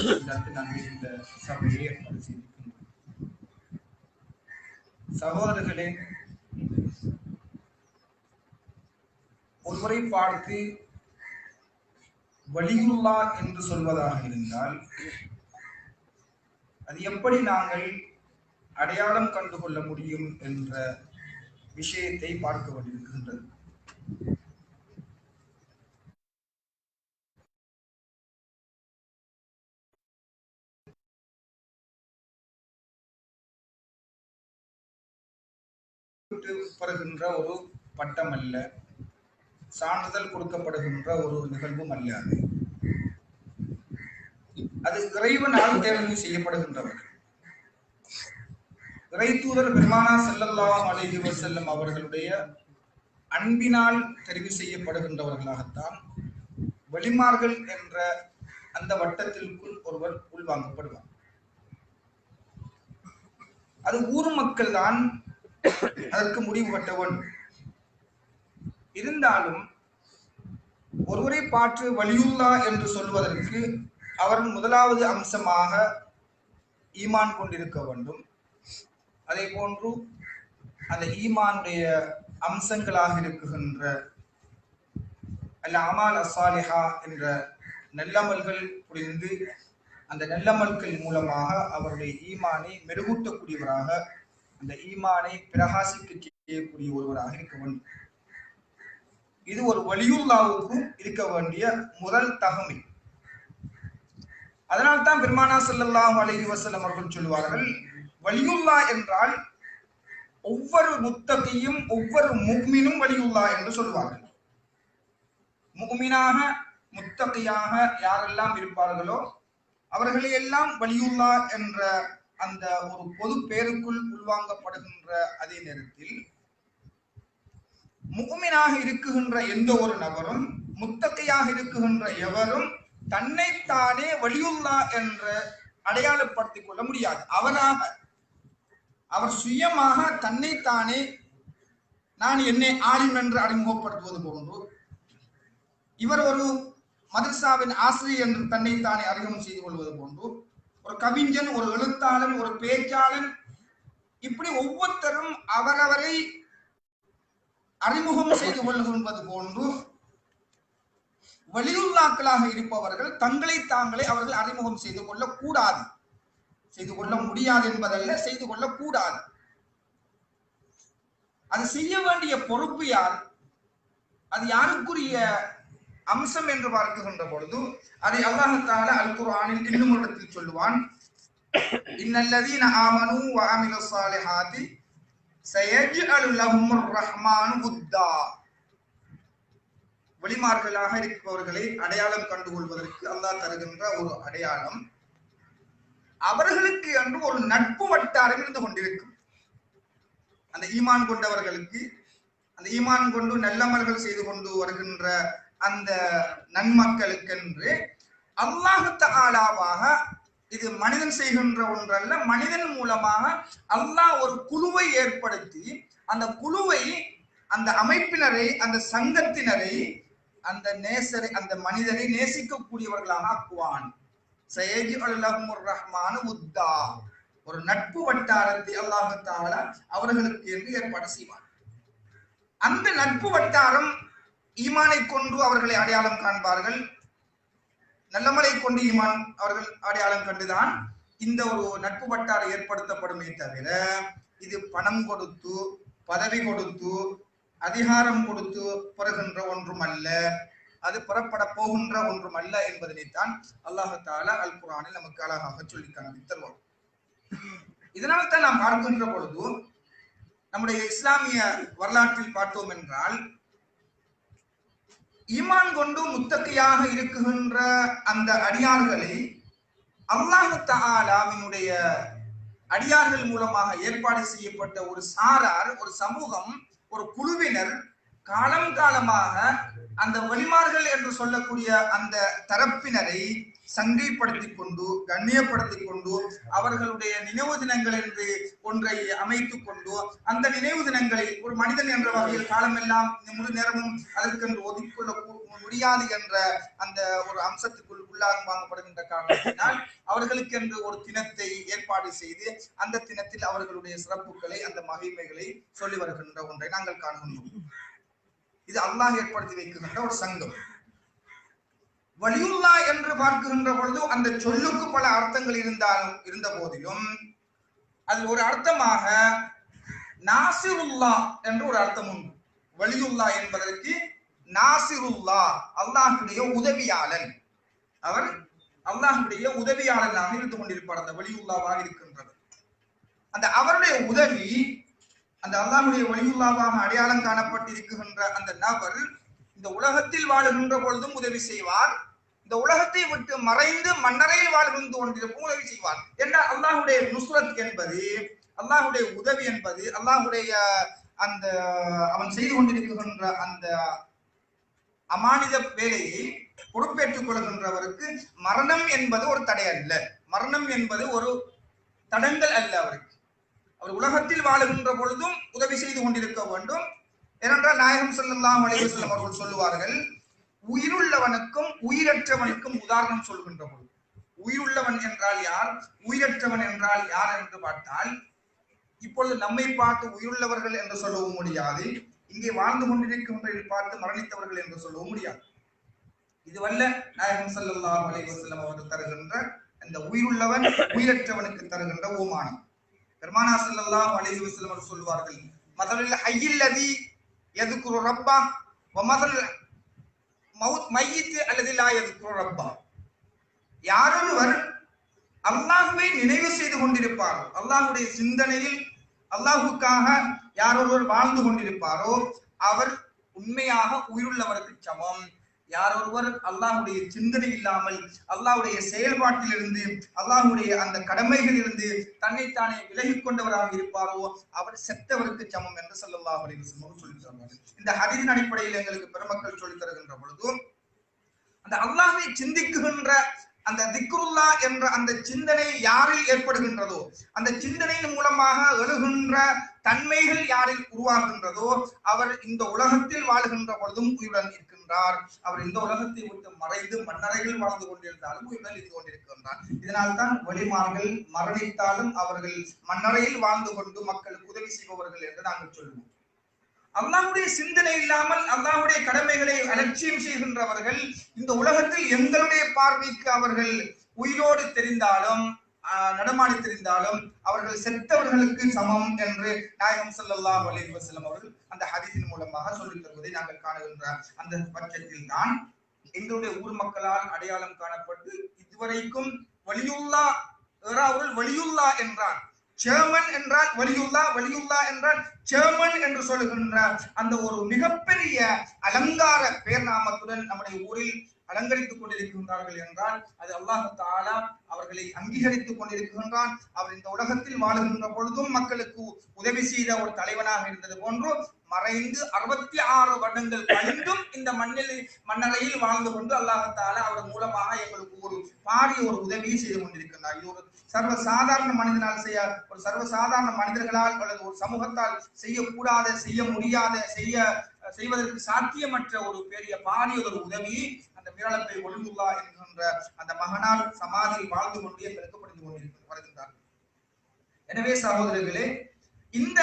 இதற்கு நாங்கள் இந்த சபையை ஏற்பாடு செய்திருக்கின்றோம் சகோதரர்களே ஒருவரை பார்த்து வலியுல்லா என்று சொல்வதாக இருந்தால் அது எப்படி நாங்கள் அடையாளம் கண்டுகொள்ள முடியும் என்ற விஷயத்தை பார்க்க வேண்டியிருக்கின்றது. பெறுகின்ற ஒரு பட்டம் அல்ல சான்றிதழ் கொடுக்கப்படுகின்ற ஒரு நிகழ்வும் அல்ல அது அது இறைவனால் தேர்வு செய்யப்படுகின்றவர்கள். இறை தூதர் பெருமானா செல்லல்லாம் அலைஹி வஸல்லம் அவர்களுடைய அன்பினால் தெரிவு செய்யப்படுகின்றவர்களாகத்தான் வெளிமார்கள் என்ற அந்த வட்டத்திற்குள் ஒருவர் உள்வாங்கப்படுவார். அது ஊர் மக்கள் தான் அதற்கு முடிவு கட்டவன் இருந்தாலும் ஒருவரை பார்த்து வலியுல்லா என்று சொல்வதற்கு அவர் முதலாவது அம்சமாக ஈமான் கொண்டிருக்க வேண்டும். அதே போன்று அந்த ஈமானுடைய அம்சங்களாக இருக்குகின்ற அல்ல அமால் அசாலிஹா என்ற நல்லமல்கள் புரிந்து அந்த நல்லமல்கள் மூலமாக அவருடைய ஈமானை மெருகூட்டக்கூடியவராக அந்த ஈமானை பிரகாசிக்க செய்யக்கூடிய ஒருவராக இருக்க வேண்டும். இது ஒரு வலியுல்லாவுக்கும் இருக்க வேண்டிய முதல் தகமை. அதனால்தான் பெருமானா செல்லல்லாம் அலைஹி வஸல்லம் அவர்கள் சொல்லுவார்கள் வலியுல்லா என்றால் ஒவ்வொரு முத்தகையும் ஒவ்வொரு முக்மினும் வலியுல்லா என்று சொல்வார்கள் முக்மினாக முத்தகையாக யாரெல்லாம் இருப்பார்களோ அவர்களை எல்லாம் வலியுல்லா என்ற அந்த ஒரு பொது பேருக்குள் உள்வாங்கப்படுகின்ற அதே நேரத்தில் முகமினாக இருக்குகின்ற எந்த ஒரு நபரும் முத்தகையாக இருக்குகின்ற எவரும் தன்னைத்தானே வலியுல்லா என்று அடையாளப்படுத்திக் கொள்ள முடியாது. அவராக அவர் சுயமாக தன்னைத்தானே நான் என்னை ஆலிம் என்று அறிமுகப்படுத்துவது போன்று இவர் ஒரு மதர்சாவின் ஆசிரியர் என்று தன்னைத்தானே அறிமுகம் செய்து கொள்வது போன்று ஒரு கவிஞன் ஒரு எழுத்தாளன் ஒரு பேச்சாளன் இப்படி ஒவ்வொருத்தரும் அவரவரை அறிமுகம் செய்து கொள்கின்றது போன்று வெளியுள்ளாக்களாக இருப்பவர்கள் தங்களை தாங்களே அவர்கள் அறிமுகம் செய்து கொள்ள கூடாது செய்து கொள்ள முடியாது என்பதல்ல செய்து கொள்ள கூடாது அது செய்ய வேண்டிய பொறுப்பு யார்? அது யாருக்குரிய அம்சம் என்று பார்க்கின்ற பொழுது அதை அல்லாஹால அல் குர்ஆனில் இன்னும் ஒரு இடத்தில் சொல்லுவான் இன்னல்லதீன ஆமனு வ அமிலு ஸாலிஹாத்தி சயஜ்அலு ரஹ்மானு உத்தா வெளிமார்களாக இருப்பவர்களை அடையாளம் கண்டுகொள்வதற்கு அல்லாஹ் தருகின்ற ஒரு அடையாளம் அவர்களுக்கு என்று ஒரு நட்பு வட்டாரம் இருந்து கொண்டிருக்கும். அந்த ஈமான் கொண்டவர்களுக்கு அந்த ஈமான் கொண்டு நல்லமல்கள் செய்து கொண்டு வருகின்ற அந்த நன்மக்களுக்கென்று அல்லாஹத்த ஆளாவாக இது மனிதன் செய்கின்ற ஒன்றல்ல மனிதன் மூலமாக அல்லாஹ் ஒரு குழுவை ஏற்படுத்தி அந்த குழுவை அந்த அமைப்பினரை அந்த சங்கத்தினரை அந்த நேசரை அந்த மனிதரை நேசிக்கக்கூடியவர்களாக ஆக்குவான். சயஜி அல்லாஹுர் ரஹ்மான உத்தா. ஒரு நட்பு வட்டாரத்தை அல்லாஹு அவர்களுக்கு என்று ஏற்பாடு செய்வான். அந்த நட்பு வட்டாரம் ஈமானை கொண்டு அவர்களை அடையாளம் காண்பார்கள். நல்லமலை கொண்டு ஈமான் அவர்கள் அடையாளம் கண்டுதான் இந்த ஒரு நட்பு வட்டார ஏற்படுத்தப்படுமே தவிர இது பணம் கொடுத்து பதவி கொடுத்து அதிகாரம் கொடுத்து பெறுகின்ற ஒன்றும் அல்ல அது புறப்பட போகின்ற ஒன்றும் அல்ல என்பதனைத்தான் அல்லாஹால அல் குரானில் நமக்கு அழகாக சொல்லி காண்பி தருவோம் இதனால் தான் நாம் பார்க்கின்ற பொழுது நம்முடைய இஸ்லாமிய வரலாற்றில் பார்த்தோம் என்றால் ஈமான் கொண்டு முத்தக்கையாக இருக்குகின்ற அந்த அடியார்களை அல்லாஹு தாலாவினுடைய அடியார்கள் மூலமாக ஏற்பாடு செய்யப்பட்ட ஒரு சாரார் ஒரு சமூகம் ஒரு குழுவினர் காலம் காலமாக அந்த வலிமார்கள் என்று சொல்லக்கூடிய அந்த தரப்பினரை சங்கைப்படுத்திக் கொண்டு கண்ணியப்படுத்திக் கொண்டு அவர்களுடைய நினைவு தினங்கள் என்று ஒன்றை அமைத்துக் கொண்டு அந்த நினைவு தினங்களில் ஒரு மனிதன் என்ற வகையில் காலமெல்லாம் முழு நேரமும் அதற்கென்று ஒதுக்கிக்கொள்ள முடியாது என்ற அந்த ஒரு அம்சத்துக்குள் உள்ளாக வாங்கப்படுகின்ற காரணத்தினால் அவர்களுக்கென்று ஒரு தினத்தை ஏற்பாடு செய்து அந்த தினத்தில் அவர்களுடைய சிறப்புகளை அந்த மகிமைகளை சொல்லி வருகின்ற ஒன்றை நாங்கள் காண்கின்றோம். இது அல்லாஹ் ஏற்படுத்தி வைக்கின்ற ஒரு சங்கம். வலியுல்லா என்று பார்க்கின்ற பொழுது அந்த சொல்லுக்கு பல அர்த்தங்கள் இருந்தாலும் இருந்த போதிலும் அதில் ஒரு அர்த்தமாக நாசிருல்லா என்று ஒரு அர்த்தம் உண்டு. வலியுல்லா என்பதற்கு நாசிருல்லா அல்லாஹுடைய உதவியாளன். அவர் அல்லாஹுடைய உதவியாளனாக இருந்து கொண்டிருப்பார் அந்த வலியுல்லாவாக இருக்கின்றது. அந்த அவருடைய உதவி அந்த அல்லாஹுடைய வலியுல்லாவாக அடையாளம் காணப்பட்டிருக்கின்ற அந்த நபர் இந்த உலகத்தில் வாழுகின்ற பொழுதும் உதவி செய்வார். இந்த உலகத்தை விட்டு மறைந்து மன்னரையில் வாழ்கின்ற கொண்டிருக்கும் உதவி செய்வார். என்றால் அல்லாஹுடைய நுஸ்ரத் என்பது அல்லாஹுடைய உதவி என்பது அல்லாஹுடைய அந்த அவன் செய்து கொண்டிருக்கின்ற அந்த அமானித வேலையை பொறுப்பேற்றுக் கொள்கின்றவருக்கு மரணம் என்பது ஒரு தடை அல்ல. மரணம் என்பது ஒரு தடங்கள் அல்ல அவருக்கு. அவர் உலகத்தில் வாழுகின்ற பொழுதும் உதவி செய்து கொண்டிருக்க வேண்டும். ஏனென்றால் நாயகம் ஸல்லல்லாஹு அலைஹி வஸல்லம் அவர்கள் சொல்லுவார்கள் உயிருள்ளவனுக்கும் உயிரற்றவனுக்கும் உதாரணம் சொல்கின்ற பொழுது உயிருள்ளவன் என்றால் யார்? உயிரற்றவன் என்றால் யார் என்று பார்த்தால் இப்பொழுது நம்மை பார்த்து உயிருள்ளவர்கள் என்று சொல்லவும் முடியாது. இங்கே வாழ்ந்து கொண்டிருக்கின்ற பார்த்து மரணித்தவர்கள் என்று சொல்லவும் முடியாது. இதுவல்ல நாயகம் சல்லா அலைஹி அவர்கள் தருகின்ற அந்த உயிருள்ளவன் உயிரற்றவனுக்கு தருகின்ற ஓமானம் பெருமானா சல்லா அலைஹி அவர்கள் சொல்வார்கள் மதலில் ஹையில் அதி எதுக்குரு ரப்பா மதல் மவுத் அல்லது லாயது ரப்பா. யாரொருவர் அல்லாஹுவை நினைவு செய்து கொண்டிருப்பாரோ அல்லாஹுடைய சிந்தனையில் அல்லாஹுக்காக யாரொருவர் வாழ்ந்து கொண்டிருப்பாரோ அவர் உண்மையாக உயிருள்ளவருக்கு சமம். யாரொருவர் அல்லாஹுடைய சிந்தனை இல்லாமல் அல்லாஹ்வுடைய செயல்பாட்டிலிருந்து அல்லாஹுடைய அந்த கடமைகளிலிருந்து தன்னைத்தானே விலகிக் கொண்டவராக இருப்பாரோ அவர் செத்தவருக்கு சமம் என்று சொல்லலாம் அப்படின்னு சொல்லி தருவார்கள் இந்த ஹதீஸின் அடிப்படையில் எங்களுக்கு பெருமக்கள் சொல்லித் தருகின்ற பொழுது அந்த அல்லாஹை சிந்திக்குகின்ற அந்த திக்ருல்லா என்ற அந்த சிந்தனை யாரில் ஏற்படுகின்றதோ அந்த சிந்தனையின் மூலமாக எழுகின்ற தன்மைகள் யாரில் உருவாகின்றதோ அவர் இந்த உலகத்தில் வாழ்கின்ற பொழுதும் உயிருடன் இருக்கின்றார். அவர் இந்த உலகத்தை விட்டு மறைந்து மன்னரையில் வாழ்ந்து கொண்டிருந்தாலும் உயிருடன் இருந்து கொண்டிருக்கின்றார். இதனால் தான் வழிமார்கள் மரணித்தாலும் அவர்கள் மன்னரையில் வாழ்ந்து கொண்டு மக்களுக்கு உதவி செய்பவர்கள் என்று நாங்கள் சொல்லுவோம். அல்லாஹ்வுடைய சிந்தனை இல்லாமல் அல்லாஹ்வுடைய கடமைகளை அலட்சியம் செய்கின்றவர்கள் இந்த உலகத்தில் எங்களுடைய பார்வைக்கு அவர்கள் உயிரோடு தெரிந்தாலும் நடமாடி தெரிந்தாலும் அவர்கள் செத்தவர்களுக்கு சமம் என்று நாயகம் செல்லல்லா அலைஹி வஸல்லம் அவர்கள் அந்த ஹதீஸின் மூலமாக சொல்லித் தருவதை நாங்கள் காணுகின்ற அந்த பட்சத்தில் தான் எங்களுடைய ஊர் மக்களால் அடையாளம் காணப்பட்டு இதுவரைக்கும் வலியுல்லா ஏறாவுள் வலியுல்லா என்றான் சேர்மன் என்றால் வலியுல்லா வலியுல்லா என்றால் சேர்மன் என்று சொல்லுகின்ற அந்த ஒரு மிகப்பெரிய அலங்கார பேர் நாமத்துடன் நம்முடைய ஊரில் அலங்கரித்துக் கொண்டிருக்கின்றார்கள் என்றால் அது அல்லாஹு தாலா அவர்களை அங்கீகரித்துக் கொண்டிருக்கின்றான். அவர் இந்த உலகத்தில் வாழுகின்ற பொழுதும் மக்களுக்கு உதவி செய்த ஒரு தலைவனாக இருந்தது போன்றும் மறைந்து அறுபத்தி ஆறு வருடங்கள் கழிந்தும் இந்த மண்ணில் மண்ணறையில் வாழ்ந்து கொண்டு அல்லாஹத்தால அவர் மூலமாக எங்களுக்கு ஒரு பாரிய ஒரு உதவியை செய்து கொண்டிருக்கிறார் இது ஒரு சர்வ சாதாரண மனிதனால் செய்ய ஒரு சர்வ சாதாரண மனிதர்களால் அல்லது ஒரு சமூகத்தால் செய்யக்கூடாத செய்ய முடியாத செய்ய செய்வதற்கு சாத்தியமற்ற ஒரு பெரிய பாரிய ஒரு உதவி அந்த மிரளப்பை ஒழுங்குள்ளா என்கின்ற அந்த மகனால் சமாதியில் வாழ்ந்து கொண்டு எங்களுக்கு புரிந்து கொண்டிருக்க வருகின்றார். எனவே சகோதரர்களே இந்த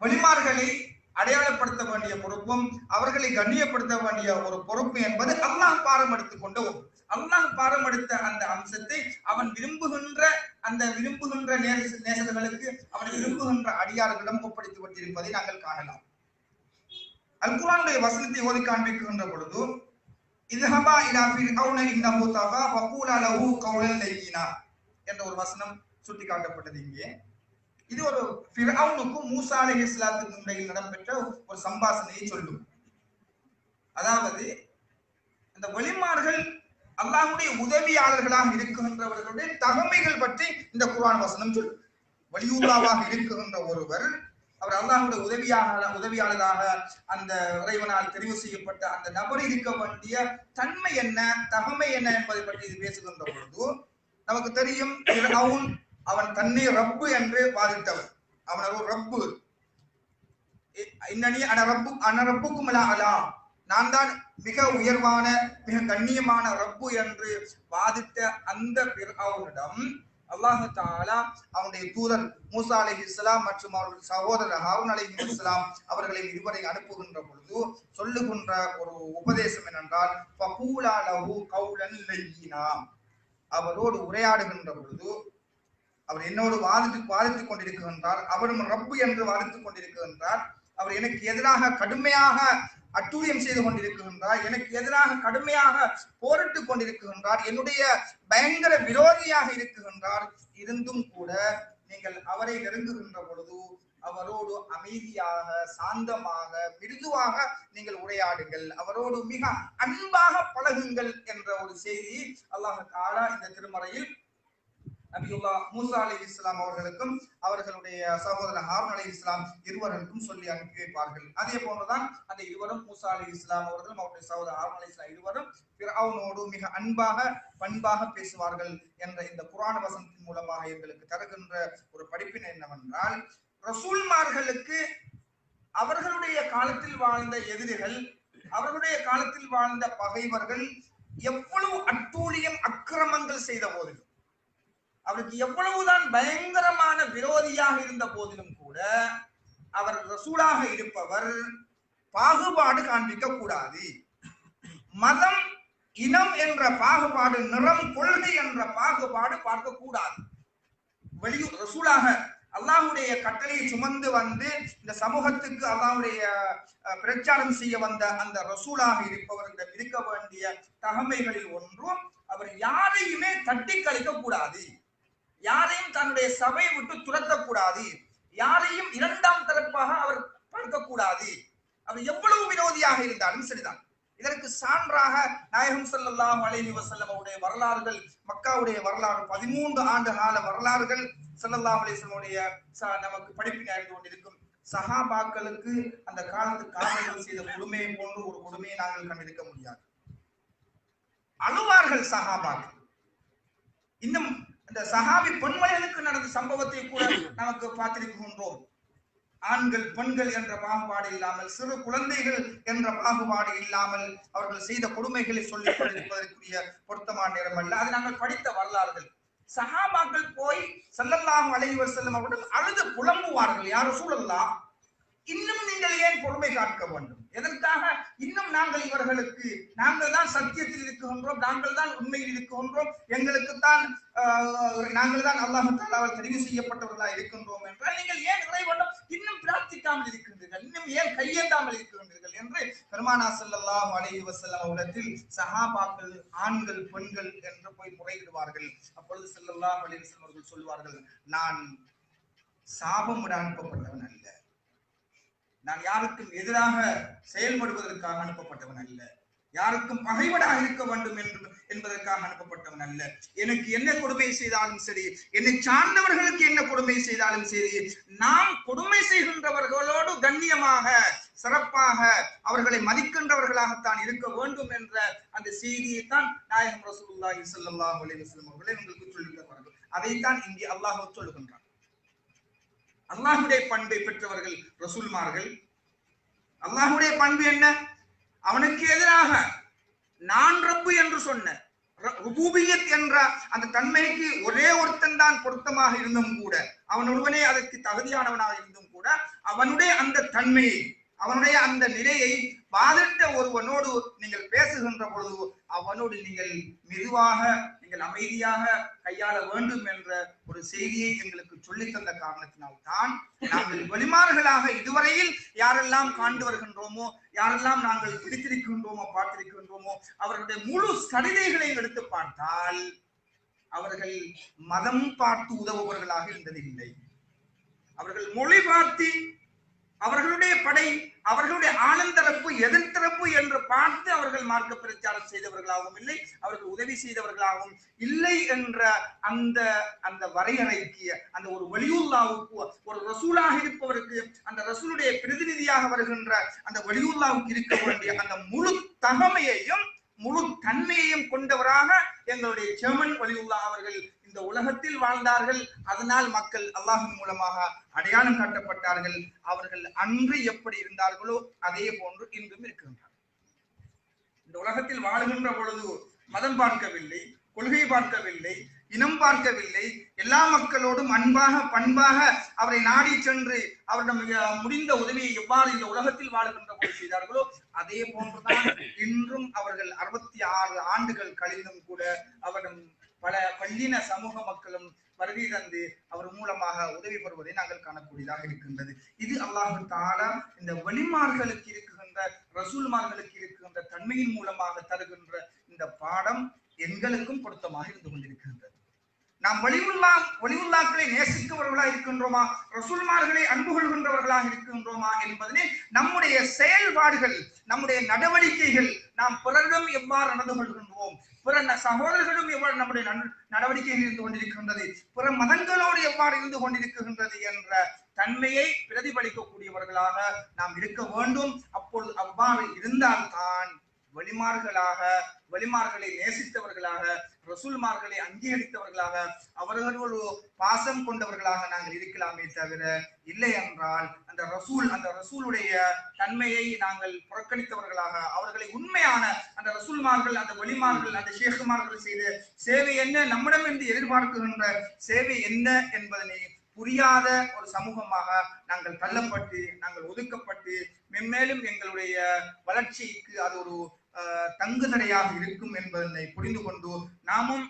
வழிமார்களை அடையாளப்படுத்த வேண்டிய பொறுப்பும் அவர்களை கண்ணியப்படுத்த வேண்டிய ஒரு பொறுப்பு என்பது அல்லாஹ் பாரம் எடுத்துக் கொண்ட அல்லாஹ் பாரம் எடுத்த அந்த அம்சத்தை அவன் விரும்புகின்ற அந்த விரும்புகின்ற நேச நேசர்களுக்கு அவன் விரும்புகின்ற அடியார்களிடம் ஒப்படைத்து கொண்டிருப்பதை நாங்கள் காணலாம். அல்குரானுடைய வசனத்தை ஓதி காண்பிக்கின்ற பொழுது இதுஹபா இலா ஃபிர்அவுன இன்னஹு தகா ஃபகூலா லஹு கௌலன் லையினா என்ற ஒரு வசனம் சுட்டிக்காட்டப்பட்டது இங்கே. இது ஒரு பிரவுனுக்கும் மூசா அலைஹிஸ்ஸலாத்துக்கும் இடையில் நடைபெற்ற ஒரு சம்பாசனையை சொல்லும். அதாவது அந்த வெளிமார்கள் அல்லாஹுடைய உதவியாளர்களாக இருக்கின்றவர்களுடைய தகமைகள் பற்றி இந்த குர்ஆன் வசனம் சொல்லும். வலியுல்லாவாக இருக்குகின்ற ஒருவர் அவர் அல்லாஹுடைய உதவியாக உதவியாளராக அந்த இறைவனால் தெரிவு செய்யப்பட்ட அந்த நபர் இருக்க வேண்டிய தன்மை என்ன தகமை என்ன என்பதை பற்றி இது பேசுகின்ற பொழுது நமக்கு தெரியும் அவன் தன்னை ரப்பு என்று வாதிட்டவன். அவன் ஒரு ரப்பு. இன்னனி அன ரப்பு அன ரப்புக்கும் அலா. நான் தான் மிக உயர்வான மிக கண்ணியமான ரப்பு என்று வாதிட்ட அந்த அவனிடம் அல்லாஹு தாலா அவனுடைய தூதர் மூசா அலி இஸ்லாம் மற்றும் அவருடைய சகோதரர் ஹாரூன் அலி இஸ்லாம் அவர்களை இருவரை அனுப்புகின்ற பொழுது சொல்லுகின்ற ஒரு உபதேசம் என்னென்றால் பகூலா லஹு கௌலன் லய்யினா. அவரோடு உரையாடுகின்ற பொழுது அவர் என்னோடு வாதித்து வாதித்துக் கொண்டிருக்கின்றார். அவரும் ரப்பு என்று வாதித்துக் கொண்டிருக்கின்றார். அவர் எனக்கு எதிராக கடுமையாக அட்டூழியம் செய்து கொண்டிருக்கின்றார். எனக்கு எதிராக கடுமையாக போரிட்டுக் கொண்டிருக்கின்றார். என்னுடைய பயங்கர விரோதியாக இருக்குகின்றார் இருந்தும் கூட நீங்கள் அவரை நெருங்குகின்ற பொழுது அவரோடு அமைதியாக சாந்தமாக மிருதுவாக நீங்கள் உரையாடுங்கள். அவரோடு மிக அன்பாக பழகுங்கள் என்ற ஒரு செய்தி அல்லாஹ் தாலா இந்த திருமறையில் நபியுல்லா மூசா அலி இஸ்லாம் அவர்களுக்கும் அவர்களுடைய சகோதரர் ஹாரூன் அலி இஸ்லாம் இருவருக்கும் சொல்லி அனுப்பி வைப்பார்கள் அதே போன்றுதான் அந்த இருவரும் மூசா அலி இஸ்லாம் அவர்களும் அவருடைய சகோதரர் ஹாரூன் அலி இஸ்லாம் இருவரும் பிறவுனோடு மிக அன்பாக பண்பாக பேசுவார்கள் என்ற இந்த புராண வசனத்தின் மூலமாக எங்களுக்கு தருகின்ற ஒரு படிப்பின் என்னவென்றால் ரசூல்மார்களுக்கு அவர்களுடைய காலத்தில் வாழ்ந்த எதிரிகள் அவர்களுடைய காலத்தில் வாழ்ந்த பகைவர்கள் எவ்வளவு அட்டூழியம் அக்கிரமங்கள் செய்த போதிலும் அவருக்கு எவ்வளவுதான் பயங்கரமான விரோதியாக இருந்த போதிலும் கூட அவர் ரசூலாக இருப்பவர் பாகுபாடு காண்பிக்க கூடாது. மதம் இனம் என்ற பாகுபாடு நிறம் கொள்கை என்ற பாகுபாடு பார்க்க கூடாது. வெளியூர் ரசூலாக அல்லாஹுடைய கட்டளையை சுமந்து வந்து இந்த சமூகத்துக்கு அல்லாஹுடைய பிரச்சாரம் செய்ய வந்த அந்த ரசூலாக இருப்பவரிடம் இருக்க வேண்டிய தகமைகளில் ஒன்றும் அவர் யாரையுமே தட்டி கழிக்க கூடாது. யாரையும் தன்னுடைய சபையை விட்டு துரத்தக்கூடாது. யாரையும் இரண்டாம் தரப்பாக அவர் பார்க்கக்கூடாது. அவர் எவ்வளவு விரோதியாக இருந்தாலும் சரிதான். இதற்கு சான்றாக நாயகம் சல்லாஹ் அலைஹி வசல்லம் அவருடைய வரலாறுகள் மக்காவுடைய வரலாறு பதிமூன்று ஆண்டு கால வரலாறுகள் சல்லல்லா அலிஸ்லமுடைய நமக்கு படிப்பினை அறிந்து கொண்டிருக்கும் சஹாபாக்களுக்கு அந்த காலத்து காரணங்கள் செய்த கொடுமையை போன்று ஒரு கொடுமையை நாங்கள் கண்டிருக்க முடியாது. அழுவார்கள் சஹாபாக்கள். இன்னும் இந்த சஹாபி பெண்மணிகளுக்கு நடந்த சம்பவத்தை கூட நமக்கு பார்த்திருக்கின்றோம். ஆண்கள் பெண்கள் என்ற பாகுபாடு இல்லாமல் சிறு குழந்தைகள் என்ற பாகுபாடு இல்லாமல் அவர்கள் செய்த கொடுமைகளை சொல்லிக் கொண்டிருப்பதற்குரிய பொருத்தமான நேரம் அல்ல. அது நாங்கள் படித்த வரலாறுகள். சஹாபாக்கள் போய் செல்லல்லாம் அலைவர் செல்லும் அவர்கள் அழுது புலம்புவார்கள். யாரும் சூழல்லாம் இன்னும் நீங்கள் ஏன் பொறுமை காக்க வேண்டும்? எதற்காக? இன்னும் நாங்கள் இவர்களுக்கு நாங்கள் தான் சத்தியத்தில் இருக்கின்றோம் நாங்கள் தான் உண்மையில் இருக்கின்றோம் எங்களுக்கு தான் நாங்கள் தான் அல்லாஹாலாவால் தெரிவு செய்யப்பட்டவர்களாக இருக்கின்றோம் என்றால் நீங்கள் ஏன் இறைவனம் இன்னும் பிரார்த்திக்காமல் இருக்கின்றீர்கள்? இன்னும் ஏன் கையேந்தாமல் இருக்கின்றீர்கள் என்று பெருமானா செல்லல்லாம் அலைஹி வசல்லம் அவரிடத்தில் சஹாபாக்கள் ஆண்கள் பெண்கள் என்று போய் முறையிடுவார்கள். அப்பொழுது செல்லல்லாம் அலைஹி வஸல்லம் அவர்கள் சொல்வார்கள் நான் சாபமிட அனுப்பப்பட்டவன் அல்ல. நான் யாருக்கும் எதிராக செயல்படுவதற்காக அனுப்பப்பட்டவன் அல்ல. யாருக்கும் பகைவனாக இருக்க வேண்டும் என்று என்பதற்காக அனுப்பப்பட்டவன் அல்ல. எனக்கு என்ன கொடுமை செய்தாலும் சரி என்னை சார்ந்தவர்களுக்கு என்ன கொடுமை செய்தாலும் சரி நாம் கொடுமை செய்கின்றவர்களோடு கண்ணியமாக சிறப்பாக அவர்களை மதிக்கின்றவர்களாகத்தான் இருக்க வேண்டும் என்ற அந்த செய்தியை தான் நாயகம் ரசூலுல்லாஹி ஸல்லல்லாஹு அலைஹி வஸல்லம் அவர்களே உங்களுக்கு சொல்லித் அதைத்தான் இங்கே அல்லாஹ் சொல்லுகின்றார் அல்லாஹுடைய பண்பை பெற்றவர்கள் ரசூல்மார்கள். அல்லாஹுடைய பண்பு என்ன? அவனுக்கு எதிராக நான் ரப்பு என்று சொன்ன ருபூபியத் என்ற அந்த தன்மைக்கு ஒரே ஒருத்தன் தான் பொருத்தமாக இருந்தும் கூட அவன் ஒருவனே அதற்கு தகுதியானவனாக இருந்தும் கூட அவனுடைய அந்த தன்மையை அவனுடைய அந்த நிலையை வாதிட்ட ஒருவனோடு நீங்கள் பேசுகின்ற பொழுது அவனோடு நீங்கள் மெதுவாக நீங்கள் அமைதியாக கையாள வேண்டும் என்ற ஒரு செய்தியை எங்களுக்கு சொல்லித் தந்த காரணத்தினால் தான் நாங்கள் வெளிமார்களாக இதுவரையில் யாரெல்லாம் காண்டு வருகின்றோமோ யாரெல்லாம் நாங்கள் பிடித்திருக்கின்றோமோ பார்த்திருக்கின்றோமோ அவர்களுடைய முழு சரிதைகளையும் எடுத்து பார்த்தால் அவர்கள் மதம் பார்த்து உதவுபவர்களாக இருந்ததில்லை. அவர்கள் மொழி பார்த்து அவர்களுடைய படை அவர்களுடைய ஆனந்தரப்பு எதிர்த்தரப்பு என்று பார்த்து அவர்கள் மார்க்க பிரச்சாரம் செய்தவர்களாகவும் இல்லை அவர்கள் உதவி செய்தவர்களாகவும் இல்லை என்ற அந்த அந்த வரையறைக்கு அந்த ஒரு வலியுல்லாவுக்கு ஒரு ரசூலாக இருப்பவருக்கு அந்த ரசூலுடைய பிரதிநிதியாக வருகின்ற அந்த வலியுல்லாவுக்கு இருக்க வேண்டிய அந்த முழு தகமையையும் முழு தன்மையையும் கொண்டவராக எங்களுடைய செமன் வலியுல்லா அவர்கள் இந்த உலகத்தில் வாழ்ந்தார்கள். அதனால் மக்கள் அல்லாஹின் மூலமாக அடையாளம் காட்டப்பட்டார்கள். அவர்கள் அன்று எப்படி இருந்தார்களோ அதே போன்று இன்றும் இருக்கின்றார்கள். இந்த உலகத்தில் வாழுகின்ற பொழுது மதம் பார்க்கவில்லை கொள்கை பார்க்கவில்லை இனம் பார்க்கவில்லை. எல்லா மக்களோடும் அன்பாக பண்பாக அவரை நாடி சென்று அவரிடம் முடிந்த உதவியை எவ்வாறு இந்த உலகத்தில் வாழுகின்ற போது செய்தார்களோ அதே போன்றுதான் இன்றும் அவர்கள் அறுபத்தி ஆறு ஆண்டுகள் கழிந்தும் கூட அவரிடம் பல பள்ளின சமூக மக்களும் வருகை தந்து அவர் மூலமாக உதவி பெறுவதை நாங்கள் காணக்கூடியதாக இருக்கின்றது. இது அல்லாஹு தாலா இந்த வெளிமார்களுக்கு இருக்குகின்ற ரசூல்மார்களுக்கு இருக்கின்ற தன்மையின் மூலமாக தருகின்ற இந்த பாடம் எங்களுக்கும் பொருத்தமாக இருந்து கொண்டிருக்கின்றது. நாம் வலிவுல்லா வலிவுல்லாக்களை நேசிக்கவர்களா இருக்கின்றோமா? ரசூல்மார்களை அன்பு கொள்கின்றவர்களாக இருக்கின்றோமா என்பதனை நம்முடைய செயல்பாடுகள் நம்முடைய நடவடிக்கைகள் நாம் பிறரிடம் எவ்வாறு நடந்து கொள்கின்றோம்? பிற சகோதரர்களும் எவ்வாறு நம்முடைய நடவடிக்கைகள் இருந்து கொண்டிருக்கின்றது பிற மதங்களோடு எவ்வாறு இருந்து கொண்டிருக்கின்றது என்ற தன்மையை பிரதிபலிக்கக்கூடியவர்களாக நாம் இருக்க வேண்டும். அப்பொழுது அவ்வாறு இருந்தால்தான் வழிமார்களாக வழிமார்களை நேசித்தவர்களாக ரசூல்மார்களை அங்கீகரித்தவர்களாக அவர்கள் பாசம் கொண்டவர்களாக நாங்கள் இருக்கலாமே தவிர இல்லை என்றால் அந்த ரசூல் அந்த ரசூலுடைய தன்மையை நாங்கள் புறக்கணித்தவர்களாக அவர்களை உண்மையான அந்த ரசூல்மார்கள் அந்த வழிமார்கள் அந்த ஷேகுமார்கள் செய்த சேவை என்ன? நம்மிடமிருந்து எதிர்பார்க்கின்ற சேவை என்ன என்பதனை புரியாத ஒரு சமூகமாக நாங்கள் தள்ளப்பட்டு நாங்கள் ஒதுக்கப்பட்டு மென்மேலும் எங்களுடைய வளர்ச்சிக்கு அது ஒரு அஹ், தங்குதடையாக இருக்கும் என்பதனை புரிந்து கொண்டு நாமும்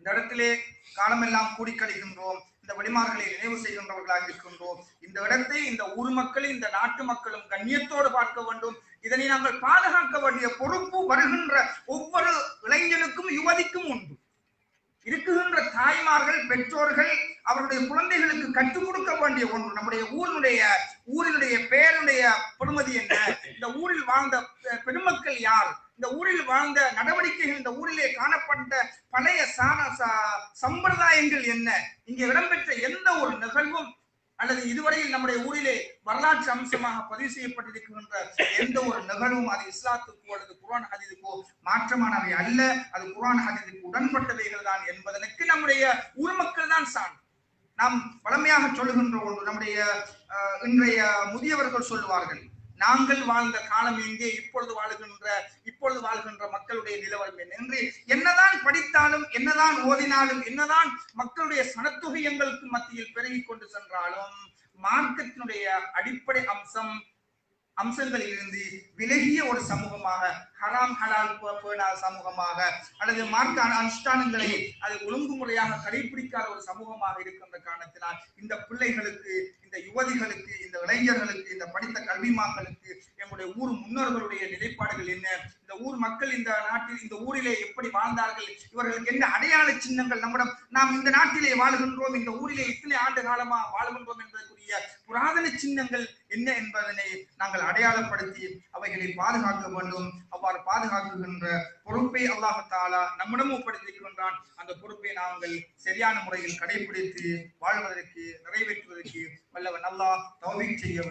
இந்த இடத்திலே காலமெல்லாம் கூடி கழிகின்றோம் இந்த வழிமார்களை நினைவு செய்கின்றவர்களாக இருக்கின்றோம். இந்த இடத்தை இந்த ஊர் மக்கள் இந்த நாட்டு மக்களும் கண்ணியத்தோடு பார்க்க வேண்டும். இதனை நாங்கள் பாதுகாக்க வேண்டிய பொறுப்பு வருகின்ற ஒவ்வொரு இளைஞனுக்கும் யுவதிக்கும் உண்டு. தாய்மார்கள் பெற்றோர்கள் அவருடைய குழந்தைகளுக்கு கற்றுக் கொடுக்க வேண்டிய ஒன்று. நம்முடைய ஊரினுடைய ஊரினுடைய பெயருடைய பெருமதி என்ன? இந்த ஊரில் வாழ்ந்த பெருமக்கள் யார்? இந்த ஊரில் வாழ்ந்த நடவடிக்கைகள் இந்த ஊரிலே காணப்பட்ட பழைய சாண சம்பிரதாயங்கள் என்ன? இங்கே இடம்பெற்ற எந்த ஒரு நிகழ்வும் அல்லது இதுவரையில் நம்முடைய ஊரிலே வரலாற்று அம்சமாக பதிவு செய்யப்பட்டிருக்கின்ற எந்த ஒரு நிகழ்வும் அது இஸ்லாத்துக்கோ அல்லது குரான் ஹதீதுக்கோ மாற்றமானவை அல்ல. அது குரான் ஹதீதுக்கு உடன்பட்டவைகள் தான் என்பதற்கு நம்முடைய ஊர் மக்கள் தான் சான்று. நாம் வளமையாக சொல்லுகின்ற ஒன்று நம்முடைய அஹ், இன்றைய முதியவர்கள் சொல்லுவார்கள் நாங்கள் வாழ்ந்த காலம் எங்கே? இப்பொழுது வாழுகின்ற இப்பொழுது வாழ்கின்ற மக்களுடைய நிலவரம் என்ன? என்று என்னதான் படித்தாலும் என்னதான் ஓதினாலும் என்னதான் மக்களுடைய சனத்தொகை எங்களுக்கு மத்தியில் பெருகி கொண்டு சென்றாலும் மார்க்கத்தினுடைய அடிப்படை அம்சம் அம்சங்களில் இருந்து விலகிய ஒரு சமூகமாக ஹராம் ஹலால் பேணாத சமூகமாக அல்லது மார்க்க அனுஷ்டானங்களை அது ஒழுங்குமுறையாக கடைபிடிக்காத ஒரு சமூகமாக இருக்கின்ற காரணத்தினால் இந்த பிள்ளைகளுக்கு இந்த யுவதிகளுக்கு இந்த இளைஞர்களுக்கு இந்த படித்த கல்விமான்களுக்கு எங்களுடைய ஊர் முன்னோர்களுடைய நிலைப்பாடுகள் என்ன? இந்த ஊர் மக்கள் இந்த நாட்டில் இந்த ஊரிலே எப்படி வாழ்ந்தார்கள்? இவர்களுக்கு என்ன அடையாள சின்னங்கள்? நம்மிடம் நாம் இந்த நாட்டிலே வாழுகின்றோம் இந்த ஊரிலே இத்தனை ஆண்டு காலமா வாழுகின்றோம் என்பதற்குரிய புராதன சின்னங்கள் என்ன என்பதனை நாங்கள் அடையாளப்படுத்தி அவைகளை பாதுகாக்க வேண்டும். அவ்வாறு பாதுகாக்குகின்ற பொறுப்பை அல்லாஹத்தாலா நம்மிடம் ஒப்படைத்திருக்கின்றான் அந்த பொறுப்பை நாங்கள் சரியான முறையில் கடைபிடித்து வாழ்வதற்கு நிறைவேற்றுவதற்கு வல்லவன் அல்லாஹ். தௌபிக் செய்ய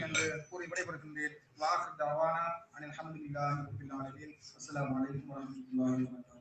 என்று கூறி விடைபெறுகின்றேன். வாஹர் தவானா அனில் அல்ஹம்துலில்லாஹி ரப்பில் ஆலமீன். அஸ்ஸலாமு அலைக்கும் வரஹ்மத்துல்லாஹி வபரகாத்துஹு.